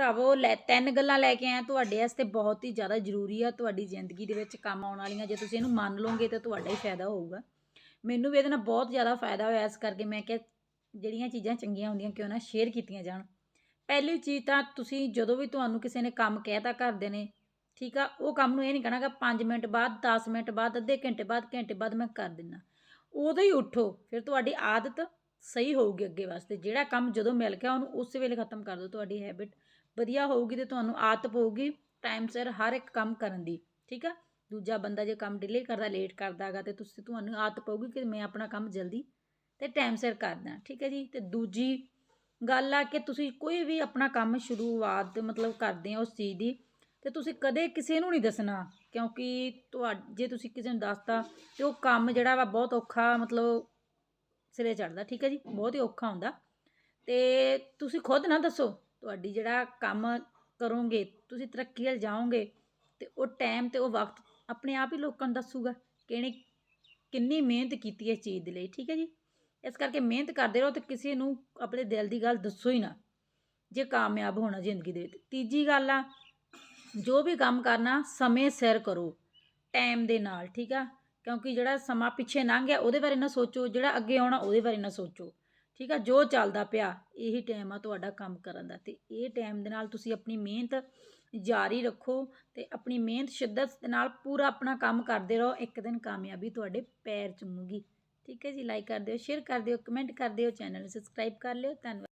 ਭਰਾਵੋ, ਲੈ ਤਿੰਨ ਗੱਲਾਂ ਲੈ ਕੇ ਆਇਆ, ਤੁਹਾਡੇ ਵਾਸਤੇ ਬਹੁਤ ਹੀ ਜ਼ਿਆਦਾ ਜ਼ਰੂਰੀ ਆ, ਤੁਹਾਡੀ ਜ਼ਿੰਦਗੀ ਦੇ ਵਿੱਚ ਕੰਮ ਆਉਣ ਵਾਲੀਆਂ। ਜੇ ਤੁਸੀਂ ਇਹਨੂੰ ਮੰਨ ਲਓਗੇ ਤਾਂ ਤੁਹਾਡਾ ਹੀ ਫਾਇਦਾ ਹੋਊਗਾ। ਮੈਨੂੰ ਵੀ ਇਹਦੇ ਨਾਲ ਬਹੁਤ ਜ਼ਿਆਦਾ ਫਾਇਦਾ ਹੋਇਆ, ਇਸ ਕਰਕੇ ਮੈਂ ਕਿਹਾ ਜਿਹੜੀਆਂ ਚੀਜ਼ਾਂ ਚੰਗੀਆਂ ਹੁੰਦੀਆਂ, ਕਿਉਂ ਨਾ ਸ਼ੇਅਰ ਕੀਤੀਆਂ ਜਾਣ। ਪਹਿਲੀ ਚੀਜ਼ ਤਾਂ ਤੁਸੀਂ ਜਦੋਂ ਵੀ ਤੁਹਾਨੂੰ ਕਿਸੇ ਨੇ ਕੰਮ ਕਹਿਤਾ ਕਰਦੇ ਨੇ, ਠੀਕ ਆ, ਉਹ ਕੰਮ ਨੂੰ ਇਹ ਨਹੀਂ ਕਹਿਣਾ ਕਿ 5 ਮਿੰਟ ਬਾਅਦ 10 ਮਿੰਟ ਬਾਅਦ, ਅੱਧੇ ਘੰਟੇ ਬਾਅਦ ਘੰਟੇ ਬਾਅਦ ਮੈਂ ਕਰ ਦਿੰਨਾ। ਉਦੋਂ ਹੀ ਉੱਠੋ, ਫਿਰ ਤੁਹਾਡੀ ਆਦਤ ਸਹੀ ਹੋਊਗੀ ਅੱਗੇ ਵਾਸਤੇ, ਜਿਹੜਾ ਕੰਮ ਜਦੋਂ ਮਿਲ ਗਿਆ ਉਹਨੂੰ ਉਸੇ ਵੇਲੇ ਖਤਮ ਕਰ ਦਿਓ ਤੁਹਾਡੀ ਹੈਬਿਟ ਵਧੀਆ ਹੋਊਗੀ ਤੇ ਤੁਹਾਨੂੰ ਆਦਤ ਪਊਗੀ ਟਾਈਮ ਸਿਰ ਹਰ ਇੱਕ ਕੰਮ ਕਰਨ ਦੀ, ਠੀਕ ਆ? ਦੂਜਾ ਬੰਦਾ ਜੇ ਕੰਮ ਡਿਲੇ ਕਰਦਾ ਲੇਟ ਕਰਦਾ ਹੈਗਾ ਤੇ ਤੁਸੀਂ, ਤੁਹਾਨੂੰ ਆਦਤ ਪਊਗੀ ਕਿ ਮੈਂ ਆਪਣਾ ਕੰਮ ਜਲਦੀ ਤੇ ਟਾਈਮ ਸਿਰ ਕਰਦਾ ਠੀਕ ਹੈ ਜੀ? ਤੇ ਦੂਜੀ ਗੱਲ ਆ ਕਿ ਤੁਸੀਂ ਕੋਈ ਵੀ ਆਪਣਾ ਕੰਮ ਸ਼ੁਰੂਆਤ ਮਤਲਬ ਕਰਦੇ ਹੋ ਉਸ ਚੀਜ਼ ਦੀ ਤੇ ਤੁਸੀਂ ਕਦੇ ਕਿਸੇ ਨੂੰ ਨਹੀਂ ਦੱਸਣਾ, ਕਿਉਂਕਿ ਤੁਹਾ, ਜੇ ਤੁਸੀਂ ਕਿਸੇ ਨੂੰ ਦੱਸਤਾ ਤੇ ਉਹ ਕੰਮ ਜਿਹੜਾ ਵਾ ਬਹੁਤ ਔਖਾ ਮਤਲਬ ਸਿਰੇ ਚੜਦਾ ਠੀਕ ਹੈ ਜੀ? ਬਹੁਤ ਹੀ ਔਖਾ ਹੁੰਦਾ। ਤੇ ਤੁਸੀਂ ਖੁਦ ਨਾ ਦੱਸੋ, ਤੁਹਾਡੀ ਜਿਹੜਾ ਕੰਮ ਕਰੋਗੇ, ਤੁਸੀਂ ਤਰੱਕੀ ਵੱਲ ਜਾਓਗੇ, ਤੇ ਉਹ ਟਾਈਮ ਤੇ ਉਹ ਵਕਤ ਆਪਣੇ ਆਪ ਹੀ ਲੋਕਾਂ ਨੂੰ ਦੱਸੂਗਾ ਕਿ ਇਹਨੇ ਕਿੰਨੀ ਮਿਹਨਤ ਕੀਤੀ ਹੈ ਇਸ ਚੀਜ਼ ਦੇ ਲਈ, ਠੀਕ ਹੈ ਜੀ? ਇਸ ਕਰਕੇ ਮਿਹਨਤ ਕਰਦੇ ਰਹੋ ਤੇ ਕਿਸੇ ਨੂੰ ਆਪਣੇ ਦਿਲ ਦੀ ਗੱਲ ਦੱਸੋ ਹੀ ਨਾ, ਜੇ ਕਾਮਯਾਬ ਹੋਣਾ ਜ਼ਿੰਦਗੀ ਦੇ ਵਿੱਚ। ਤੀਜੀ ਗੱਲ ਆ, ਜੋ ਵੀ ਕੰਮ ਕਰਨਾ, ਸਮੇਂ ਸਿਰ ਕਰੋ ਟਾਈਮ ਦੇ ਨਾਲ, ਠੀਕ ਆ? ਕਿਉਂਕਿ ਜਿਹੜਾ ਸਮਾਂ ਪਿੱਛੇ ਲੰਘ ਗਿਆ, ਉਹਦੇ ਬਾਰੇ ਨਾ ਸੋਚੋ, ਜਿਹੜਾ ਅੱਗੇ ਆਉਣਾ, ਉਹਦੇ ਬਾਰੇ ਨਾ ਸੋਚੋ। ਠੀਕ ਆ, ਜੋ ਚੱਲਦਾ ਪਿਆ, ਇਹੀ ਟਾਈਮ ਆ ਤੁਹਾਡਾ ਕੰਮ ਕਰਨ ਦਾ। ਤੇ ਇਹ ਟਾਈਮ ਦੇ ਨਾਲ ਤੁਸੀਂ ਆਪਣੀ ਮਿਹਨਤ ਜਾਰੀ ਰੱਖੋ ਤੇ ਆਪਣੀ ਮਿਹਨਤ ਸ਼ਿੱਦਤ ਦੇ ਨਾਲ ਪੂਰਾ ਆਪਣਾ ਕੰਮ ਕਰਦੇ ਰਹੋ। ਇੱਕ ਦਿਨ ਕਾਮਯਾਬੀ ਤੁਹਾਡੇ ਪੈਰ ਚੁੰਮੂਗੀ। ਠੀਕ ਹੈ ਜੀ ਲਾਈਕ ਕਰ ਦਿਓ ਸ਼ੇਅਰ ਕਰ ਦਿਓ ਕਮੈਂਟ ਕਰ ਦਿਓ ਚੈਨਲ ਨੂੰ ਸਬਸਕ੍ਰਾਈਬ ਕਰ ਲਿਓ। ਧੰਨਵਾਦ।